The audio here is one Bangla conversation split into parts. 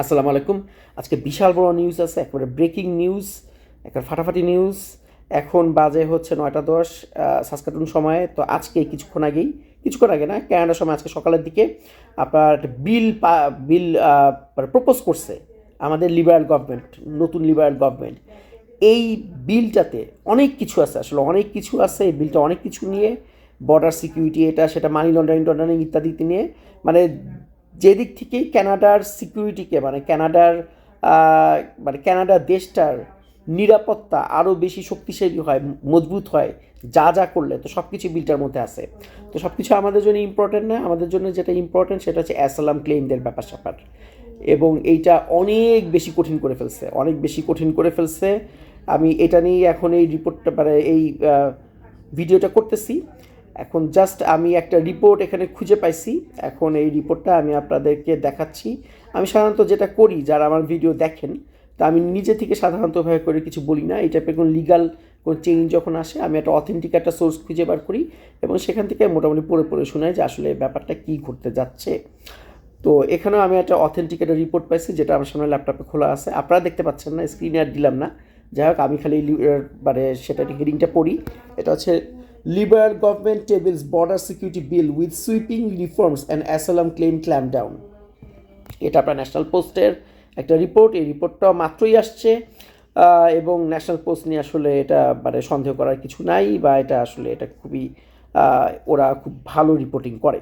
আসসালামু আলাইকুম। আজকে বিশাল বড় নিউজ আছে, একবারে ব্রেকিং নিউজ একটা ফাটাফাটি নিউজ এখন বাজে হচ্ছে নয়টা দশ সাসকাটুন সময়ে। তো আজকে কিছুক্ষণ আগেই, কিছুক্ষণ আগে না ক্যানাডার সময় আজকে সকালের দিকে আপনার বিল বিল প্রপোজ করছে আমাদের লিবারাল গভর্নমেন্ট নতুন লিবারাল গভর্নমেন্ট এই বিলটাতে অনেক কিছু আছে, আসলে অনেক কিছু আছে এই বিলটা অনেক কিছু নিয়ে বর্ডার সিকিউরিটি এটা, সেটা মানি লন্ডারিং টন্ডারিং ইত্যাদি নিয়ে। মানে যেদিক থেকেই ক্যানাডার সিকিউরিটিকে মানে ক্যানাডার মানে ক্যানাডা দেশটার নিরাপত্তা আরও বেশি শক্তিশালী হয়, মজবুত হয়, যা যা করলে, তো সব কিছু বিলটার মধ্যে আছে। তো সব কিছু আমাদের জন্য ইম্পর্টেন্ট না, আমাদের জন্য যেটা ইম্পর্টেন্ট সেটা হচ্ছে অ্যাসালাম ক্লেমদের ব্যাপার স্যাপার। এবং এইটা অনেক বেশি কঠিন করে ফেলছে, অনেক বেশি কঠিন করে ফেলছে। আমি এটা নিয়ে এখন এই রিপোর্টটা মানে এই ভিডিওটা করতেছি। এখন জাস্ট আমি একটা রিপোর্ট এখানে খুঁজে পাইছি। এখন এই রিপোর্টটা আমি আপনাদেরকে দেখাচ্ছি। আমি সাধারণত যেটা করি, যারা আমার ভিডিও দেখেন, তা আমি নিজে থেকে সাধারণতভাবে করে কিছু বলি না। এই টাইপের কোনো লিগাল কোনো চেঞ্জ যখন আসে, আমি একটা অথেন্টিক একটা সোর্স খুঁজে বার করি এবং সেখান থেকে মোটামুটি পড়ে পড়ে শোনাই যে আসলে ব্যাপারটা কী ঘটতে যাচ্ছে। তো এখানেও আমি একটা অথেন্টিক একটা রিপোর্ট পাইছি, যেটা আমার সামনে ল্যাপটপে খোলা আছে। আপনারা দেখতে পাচ্ছেন না স্ক্রিনে আর দিলাম না। যাই হোক, আমি খালি মানে সেটা হেডিংটা পড়ি। এটা হচ্ছে government tables border security bill with sweeping reforms and asylum claim clampdown এটা আপনার ন্যাশনাল পোস্টের একটা রিপোর্ট এই রিপোর্টটা মাত্রই আসছে। এবং ন্যাশনাল পোস্ট নিয়ে আসলে এটা মানে সন্দেহ করার কিছু নাই বা এটা আসলে এটা খুবই ওরা খুব ভালো রিপোর্টিং করে।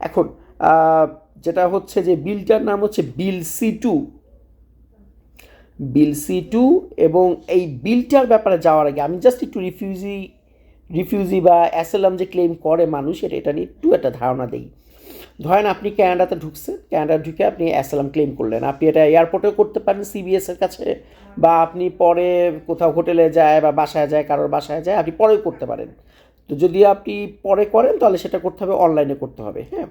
এখন যেটা হচ্ছে যে বিলটার নাম হচ্ছে bill C two. Bill C two এবং এই বিলটার ব্যাপারে যাওয়ার আগে আমি জাস্ট একটু রিফিউজি রিফিউজি বা অ্যাসেলাম যে ক্লেম করে মানুষ, এটা এটা নিয়ে একটু একটা ধারণা দেই। ধরেন আপনি ক্যানাডাতে ঢুকছেন ক্যানাডা ঢুকে আপনি অ্যাসালাম ক্লেম করলেন। আপনি এটা এয়ারপোর্টেও করতে পারেন সিবিএসের কাছে, বা আপনি পরে কোথাও হোটেলে যায় বা বাসায় যায়, কারোর বাসায় যায়, আপনি পরেও করতে পারেন। তো যদি আপনি পরে করেন, তাহলে সেটা করতে হবে, অনলাইনে করতে হবে হ্যাঁ।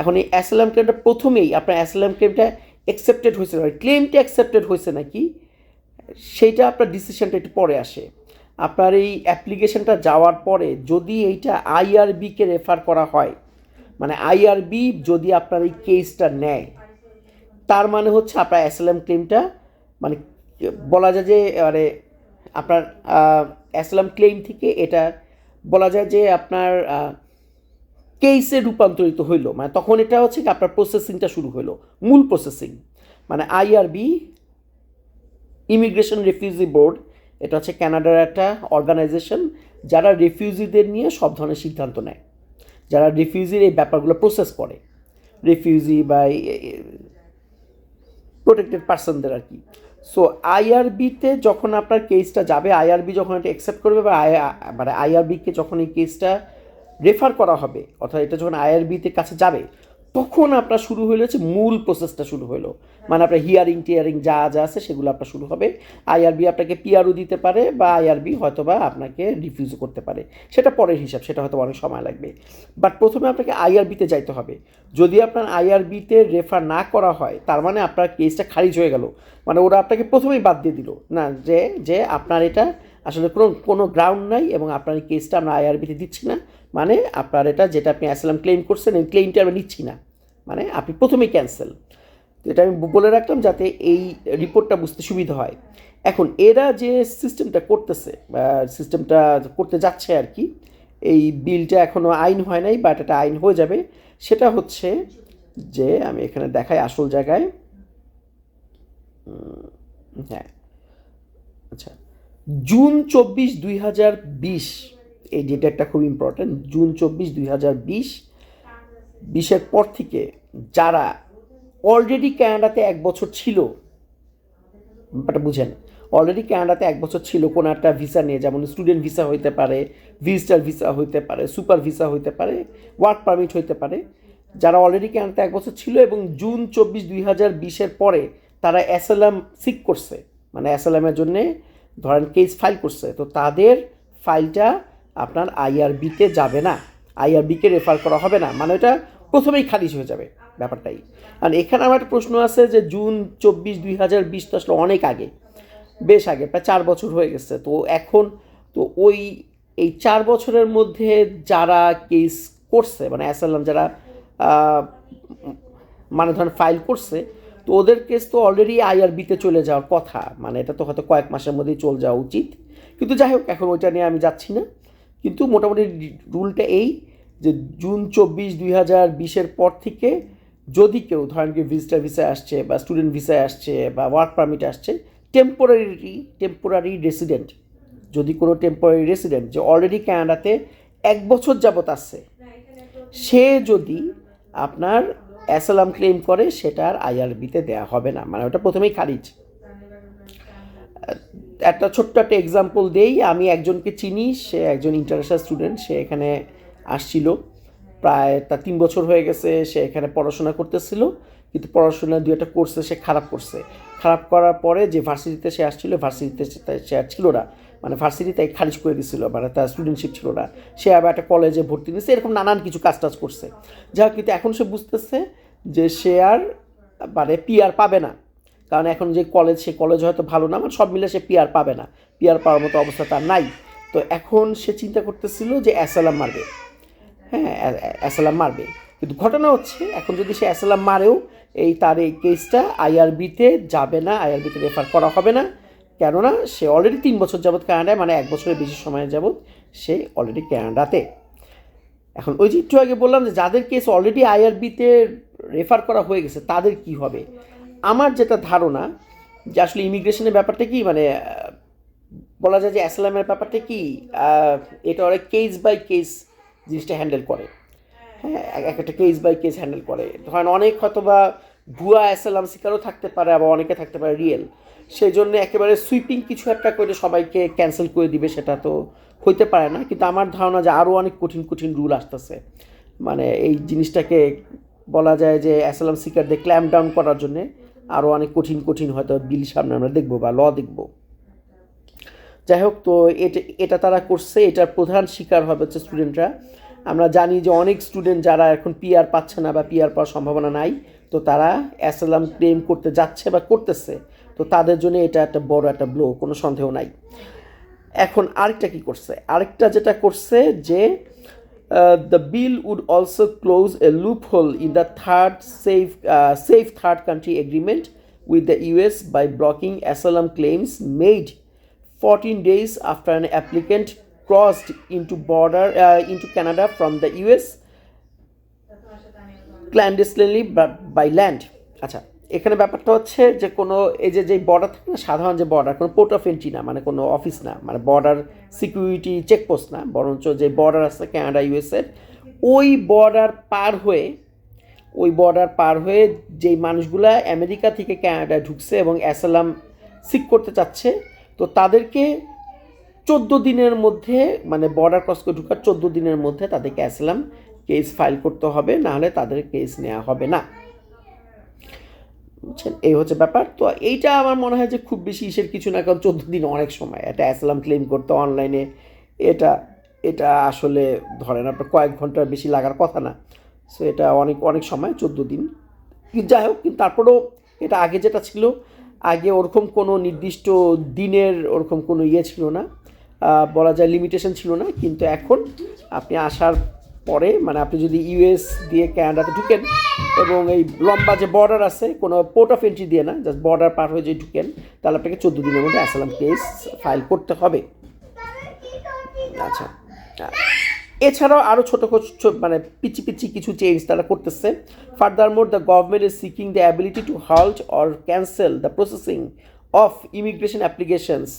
এখন এই অ্যাসালাম ক্লেমটা প্রথমেই আপনার অ্যাসালাম ক্লেমটা অ্যাকসেপ্টেড হয়েছে ক্লেমটা অ্যাকসেপ্টেড হয়েছে নাকি, সেইটা আপনার ডিসিশনটা একটু পরে আসে। আপনার এই অ্যাপ্লিকেশনটা যাওয়ার পরে যদি এইটা আইআরবিকে রেফার করা হয় মানে আইআরবি যদি আপনার এই কেসটা নেয়, তার মানে হচ্ছে আপনার অ্যাসেলাম ক্লেমটা মানে বলা যায় যে মানে আপনার অ্যাসেলাম ক্লেম থেকে এটা বলা যায় যে আপনার কেসে রূপান্তরিত হইল। মানে তখন এটা হচ্ছে কি আপনার প্রসেসিংটা শুরু হলো মূল প্রসেসিং মানে আইআরবি ইমিগ্রেশন রেফিউজি বোর্ড এটা হচ্ছে ক্যানাডার একটা অর্গানাইজেশন যারা রেফিউজিদের নিয়ে সব ধরনের সিদ্ধান্ত নেয়। যারা রিফিউজির এই ব্যাপারগুলো প্রসেস করে। রিফিউজি বা প্রোটেক্টেড পার্সনদের আর কি। সো আইআরবিতে যখন আপনার কেসটা যাবে আইআরবি যখন এটা অ্যাকসেপ্ট করবে বা মানে আইআরবিকে যখন এই কেসটা রেফার করা হবে, অর্থাৎ এটা যখন আইআরবিতে কাছে যাবে তখন আপনার শুরু হলো হচ্ছে মূল প্রসেসটা শুরু হলো মানে আপনার হিয়ারিং টিয়ারিং যা যা আছে সেগুলো আপনার শুরু হবে। আইআরবি আপনাকে পিআরও দিতে পারে বা আইআরবি হয়তো বা আপনাকে রিফিউজ করতে পারে। সেটা পরের হিসাব, সেটা হয়তো অনেক সময় লাগবে। বাট প্রথমে আপনাকে আইআরবিতে যাইতে হবে। যদি আপনার আইআরবিতে রেফার না করা হয়, তার মানে আপনার কেসটা খারিজ হয়ে গেল। মানে ওরা আপনাকে প্রথমেই বাদ দিয়ে দিল। না, যে যে আপনার এটা আসলে কোনো কোনো গ্রাউন্ড নাই এবং আপনার কেসটা আমরা আইআরবিতে দিচ্ছি না। মানে আপনার এটা যেটা আপনি অ্যাসলাম ক্লেম করছেন, এই ক্লেমটা আমরা নিচ্ছি না। মানে আপনি প্রথমেই ক্যান্সেল এটা আমি বলে রাখলাম যাতে এই রিপোর্টটা বুঝতে সুবিধা হয়। এখন এরা যে সিস্টেমটা করতেছে সিস্টেমটা করতে যাচ্ছে আর কি, এই বিলটা এখনও আইন হয় নাই বাট এটা আইন হয়ে যাবে। সেটা হচ্ছে যে আমি এখানে দেখাই আসল জায়গায়। হ্যাঁ। আচ্ছা। জুন চব্বিশ দুই হাজার বিশ, এই ডেটাটা খুব ইম্পর্ট্যান্ট জুন চব্বিশ দুই হাজার বিশ বিশের পর থেকে যারা অলরেডি ক্যানাডাতে এক বছর ছিল, ব্যাপারটা বুঝেন অলরেডি ক্যানাডাতে এক বছর ছিল কোনো একটা ভিসা নিয়ে, যেমন স্টুডেন্ট ভিসা হইতে পারে ভিজিটার ভিসা হইতে পারে সুপার ভিসা হইতে পারে ওয়ার্ক পারমিট হইতে পারে, যারা অলরেডি ক্যানাডাতে এক বছর ছিল এবং জুন চব্বিশ দুই হাজার বিশের পরে তারা অ্যাসালাম সিক করছে মানে অ্যাসালামের জন্যে ধরেন কেস ফাইল করছে, তো তাদের ফাইলটা আপনার আইআরবিতে যাবে না আইআরবিকে রেফার করা হবে না মানে এটা প্রথমেই খারিজ হয়ে যাবে ব্যাপারটাই। আর এখানে আমার একটা প্রশ্ন আছে যে জুন চব্বিশ দুই হাজার বিশ তো আসলে অনেক আগে, বেশ আগে, প্রায় চার বছর হয়ে গেছে। তো এখন তো ওই, এই চার বছরের মধ্যে যারা কেস করছে মানে অ্যাসালাম যারা মানে ধরেন ফাইল করছে, তো ওদের কেস তো অলরেডি আইআরবিতে চলে যাওয়ার কথা। মানে এটা তো হয়তো কয়েক মাসের মধ্যেই চলে যাওয়া উচিত। কিন্তু যাই হোক, এখন ওইটা নিয়ে আমি যাচ্ছি না। কিন্তু মোটামুটি রুলটা এই যে জুন চব্বিশ দুই হাজার বিশের পর থেকে যদি কেউ, ধরেন কি ভিজিটার ভিসায় আসছে বা স্টুডেন্ট ভিসায় আসছে বা ওয়ার্ক পারমিট আসছে টেম্পোরারি টেম্পোরারি রেসিডেন্ট যদি কোনো টেম্পোরারি রেসিডেন্ট যে অলরেডি ক্যানাডাতে এক বছর যাবৎ আসছে সে যদি আপনার অ্যাসালাম ক্লেম করে সেটার আইআরবিতে দেওয়া হবে না। মানে ওটা প্রথমেই খারিজ। একটা ছোট্ট একটা এক্সাম্পল দেই। আমি একজনকে চিনি, সে একজন ইন্টারন্যাশনাল স্টুডেন্ট সে এখানে আসছিল। প্রায় তার তিন বছর হয়ে গেছে, সে এখানে পড়াশোনা করতেছিল, কিন্তু পড়াশোনা দু একটা কোর্সে সে খারাপ করছে। খারাপ করার পরে যে ভার্সিটিতে সে আসছিল ভার্সিটিতে সে আর ছিল না। মানে ভার্সিটি তাই খারিজ করে দিছিল মানে তার স্টুডেন্টশিপ ছিল না। সে আবার একটা কলেজে ভর্তি নিয়েছে, এরকম নানান কিছু কাজ টাজ করছে। যাহোক কিন্তু এখন সে বুঝতেছে যে সে আর মানে পিআর পাবে না। কারণ এখন যে কলেজ সে কলেজ হয়তো ভালো না মানে সব মিলে সে পিআর পাবে না। পিআর পাওয়ার মতো অবস্থা তার নাই। তো এখন সে চিন্তা করতেছিল যে অ্যাসালাম মারবে। হ্যাঁ অ্যা- অ্যা- অ্যাসালাম মারবে। কিন্তু ঘটনা হচ্ছে, এখন যদি সে অ্যাসালাম মারেও, এই তার এই কেসটা আইআরবিতে যাবে না আইআরবিতে রেফার করা হবে না। কেননা, সে অলরেডি তিন বছর যাবৎ কানাডায় মানে এক বছরের বেশি সময় যাবৎ সে অলরেডি কানাডাতে এখন ওই যে একটু আগে বললাম যে, যাদের কেস অলরেডি আইআরবিতে রেফার করা হয়ে গেছে, তাদের কি হবে? আমার যেটা ধারণা, যে আসলে ইমিগ্রেশনের ব্যাপারটা কি মানে বলা যায় যে অ্যাসলামের ব্যাপারটা কি এটা অনেক কেস বাই কেস জিনিসটা হ্যান্ডেল করে। হ্যাঁ এক- এক একটা কেস বাই কেস হ্যান্ডেল করে। ধরেন অনেক হয়তো বা ভুয়া অ্যাসালাম শিকারও থাকতে পারে, আবার অনেকে থাকতে পারে রিয়েল সেই জন্য একেবারে সুইপিং কিছু একটা করে সবাইকে ক্যান্সেল করে দিবে, সেটা তো হইতে পারে না। কিন্তু আমার ধারণা যে আরও অনেক কঠিন কঠিন রুল আসতেছে। মানে এই জিনিসটাকে বলা যায় যে অ্যাসালাম শিকারদের ক্ল্যাম্প ডাউন করার জন্যে আরও অনেক কঠিন কঠিন হয়তো বিল সামনে আমরা দেখব বা ল দেখব। যাই হোক, তো এটা এটা তারা করছে, এটার প্রধান শিকার হবে হচ্ছে স্টুডেন্টরা আমরা জানি যে অনেক স্টুডেন্ট যারা এখন পিআর পাচ্ছে না বা পিআর পাওয়ার সম্ভাবনা নাই, তো তারা অ্যাসালাম ক্লেম করতে যাচ্ছে বা করতেছে, তো তাদের জন্য এটা একটা বড় একটা ব্লো কোনো সন্দেহ নাই। এখন আরেকটা কি করছে? আরেকটা যেটা করছে যে the bill would also close a loophole in the third safe safe third country agreement with the US by blocking asylum claims made 14 days after an applicant crossed into border uh, into Canada from the US clandestinely by land. আচ্ছা এখানে ব্যাপারটা হচ্ছে যে কোনো এই যে যে বর্ডার থাকে না সাধারণ যে বর্ডার কোনো পোর্ট অফ এন্ট্রি না মানে কোনো অফিস না মানে বর্ডার সিকিউরিটি চেকপোস্ট না বরঞ্চ যে বর্ডার আছে কানাডা ইউএসের ওই বর্ডার পার হয়ে ওই বর্ডার পার হয়ে যেই মানুষগুলা আমেরিকা থেকে কানাডায় ঢুকছে এবং অ্যাসালাম সিক করতে চাচ্ছে তো তাদেরকে চোদ্দ দিনের মধ্যে মানে বর্ডার ক্রস করে ঢুকার চোদ্দ দিনের মধ্যে তাদেরকে অ্যাসালাম কেস ফাইল করতে হবে নাহলে তাদের কেস নেওয়া হবে না। বুঝছেন? এই হচ্ছে ব্যাপার। তো এইটা আমার মনে হয় যে খুব বেশি ইসের কিছু না, কারণ চোদ্দ দিন অনেক সময়। এটা অ্যাসলাম ক্লেম করতে অনলাইনে এটা এটা আসলে ধরেন আপনার কয়েক ঘণ্টার বেশি লাগার কথা না। সো এটা অনেক অনেক সময়, চোদ্দ দিন। যাই হোক, কিন্তু তারপরেও এটা আগে যেটা ছিল আগে ওরকম কোনো নির্দিষ্ট দিনের ওরকম কোনো ইয়ে ছিল না বলা যায় লিমিটেশন ছিল না কিন্তু এখন আপনি আসার পরে মানে আপনি যদি ইউএস দিয়ে ক্যানাডাতে ঢুকেন এবং এই লম্বা যে বর্ডার আছে কোনো পোর্ট অফ এন্ট্রি দিয়ে না জাস্ট বর্ডার পার হয়ে যদি ঢুকেন তাহলে আপনাকে চোদ্দ দিনের মধ্যে অ্যাসালাম কেস ফাইল করতে হবে। আচ্ছা আহ, এছাড়াও আরও ছোটো মানে পিচি পিচি কিছু চেঞ্জ তারা করতেছে। Furthermore the government is seeking the ability to halt or cancel the processing of immigration applications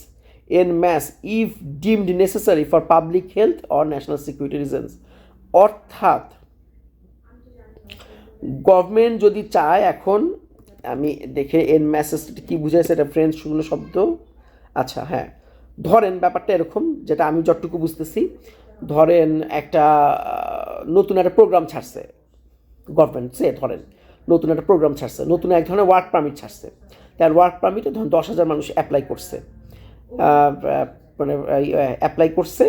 in mass if deemed necessary for public health or national security reasons. অর্থাৎ গভর্নমেন্ট যদি চায় এখন, আমি দেখে এন ম্যাসেজটা কী বুঝাইছে এটা ফ্রেঞ্চ শুকনো শব্দ। আচ্ছা হ্যাঁ। ধরেন ব্যাপারটা এরকম, যেটা আমি যতটুকু বুঝতেছি ধরেন একটা নতুন একটা প্রোগ্রাম ছাড়ছে। গভর্নমেন্ট সে ধরেন, নতুন একটা প্রোগ্রাম ছাড়ছে, নতুন এক ধরনের ওয়ার্ক পারমিট ছাড়ছে। তার ওয়ার্ক পারমিটে ধরুন দশ হাজার মানুষ অ্যাপ্লাই করছে। মানে অ্যাপ্লাই করছে।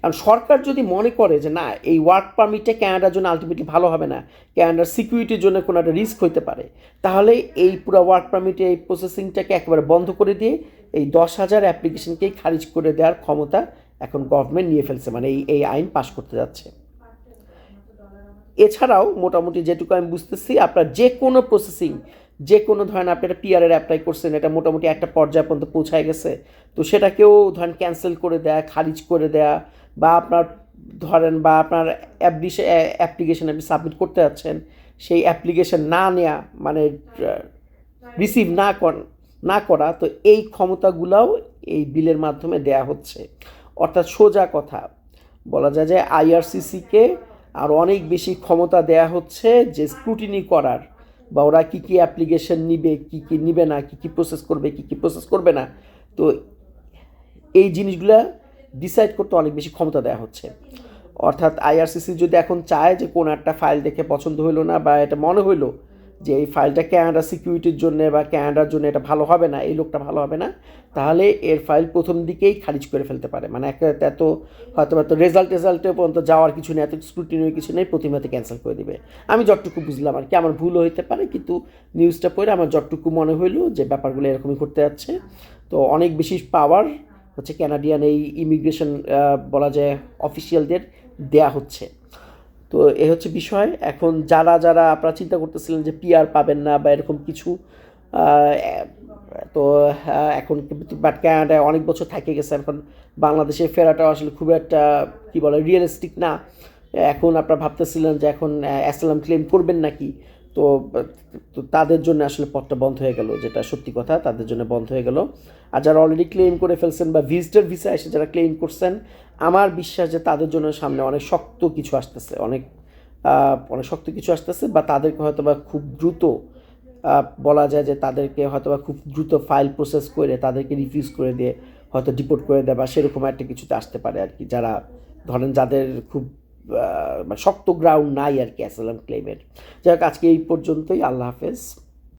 কারণ সরকার যদি মনে করে যে না, এই ওয়ার্ক পারমিটটা ক্যানাডার জন্য আলটিমেটলি ভালো হবে না ক্যানাডার সিকিউরিটির জন্য কোনো একটা রিস্ক হইতে পারে, তাহলে এই পুরো ওয়ার্ক পারমিটে এই প্রসেসিংটাকে একেবারে বন্ধ করে দিয়ে এই দশ হাজার অ্যাপ্লিকেশনকেই খারিজ করে দেওয়ার ক্ষমতা এখন গভর্নমেন্ট নিয়ে ফেলছে মানে এই এই আইন পাশ করতে যাচ্ছে। এছাড়াও মোটামুটি যেটুকু আমি বুঝতেছি, আপনার যে কোনো প্রসেসিং যে কোনো ধরেন আপনি একটা পিআরের অ্যাপ্লাই করছেন, এটা মোটামুটি একটা পর্যায় পর্যন্ত পৌঁছায় গেছে। তো সেটাকেও ধরেন ক্যান্সেল করে দেয়া, খারিজ করে দেয়া বা আপনার ধরেন বা আপনার অ্যাপ্লিকেশন আপনি সাবমিট করতে যাচ্ছেন, সেই অ্যাপ্লিকেশন না নেয়া মানে রিসিভ না কর, না করা, তো এই ক্ষমতাগুলাও এই বিলের মাধ্যমে দেয়া হচ্ছে। অর্থাৎ সোজা কথা। বলা যায় যে আইআরসিসিকে আর অনেক বেশি ক্ষমতা দেয়া হচ্ছে যে স্ক্রুটিনি করার বা ওরা কী কী অ্যাপ্লিকেশন নিবে, কী কী নিবে না, কী কী প্রসেস করবে, কী কী প্রসেস করবে না। তো এই জিনিসগুলা ডিসাইড করতে অনেক বেশি ক্ষমতা দেওয়া হচ্ছে। অর্থাৎ আইআরসিসি যদি এখন চায় যে কোন একটা ফাইল দেখে পছন্দ হইল না বা এটা মনে হইল যে এই ফাইলটা ক্যানাডা সিকিউরিটির জন্য বা ক্যানাডার জন্য এটা ভালো হবে না, এই লোকটা ভালো হবে না, তাহলে এর ফাইল প্রথম দিকেই খারিজ করে ফেলতে পারে। মানে একটা এত হয়তো হয়তো রেজাল্ট রেজাল্টে পর্যন্ত যাওয়ার কিছু নেই, এত স্ক্রুটিনি কিছু নেই প্রতিমাতে ক্যান্সেল করে দিবে। আমি যতটুকু বুঝলাম আর কি, আমার ভুল হইতে পারে, কিন্তু নিউজটা পড়ে আমার যতটুকু মনে হইল যে ব্যাপারগুলো এরকমই করতে যাচ্ছে। তো অনেক বেশি পাওয়ার হচ্ছে ক্যানাডিয়ান এই ইমিগ্রেশন বলা যায় অফিসিয়ালদের দেয়া হচ্ছে। তো এ হচ্ছে বিষয়। এখন যারা যারা আপনারা চিন্তা করতেছিলেন যে পিআর পাবেন না বা এরকম কিছু তো এখন বাট ক্যানাডায় অনেক বছর থেকে গেছে। এখন বাংলাদেশে ফেরাটা আসলে খুব একটা, কী বলে রিয়েলিস্টিক না। এখন আপনারা ভাবতেছিলেন যে এখন অ্যাসালাম ক্লেম করবেন নাকি? তো তাদের জন্য আসলে পথটা বন্ধ হয়ে গেল, যেটা সত্যি কথা, তাদের জন্য বন্ধ হয়ে গেল। আর যারা অলরেডি ক্লেম করে ফেলছেন বা ভিজিটার ভিসা এসে যারা ক্লেম করছেন, আমার বিশ্বাস যে তাদের জন্য সামনে অনেক শক্ত কিছু আসতেছে, অনেক অনেক শক্ত কিছু আসতেছে, বা তাদেরকে হয়তো বা খুব দ্রুত বলা যায় যে তাদেরকে হয়তো বা খুব দ্রুত ফাইল প্রসেস করে, তাদেরকে রিফিউজ করে দিয়ে হয়তো ডিপোর্ট করে দেয়, বা সেরকম একটা কিছুতে আসতে পারে আর কি। যারা, ধরেন যাদের খুব শক্ত গ্রাউন্ড নাই আর কি অ্যাসালাম ক্লেমের যাই হোক আজকে এই পর্যন্তই। আল্লাহ হাফেজ।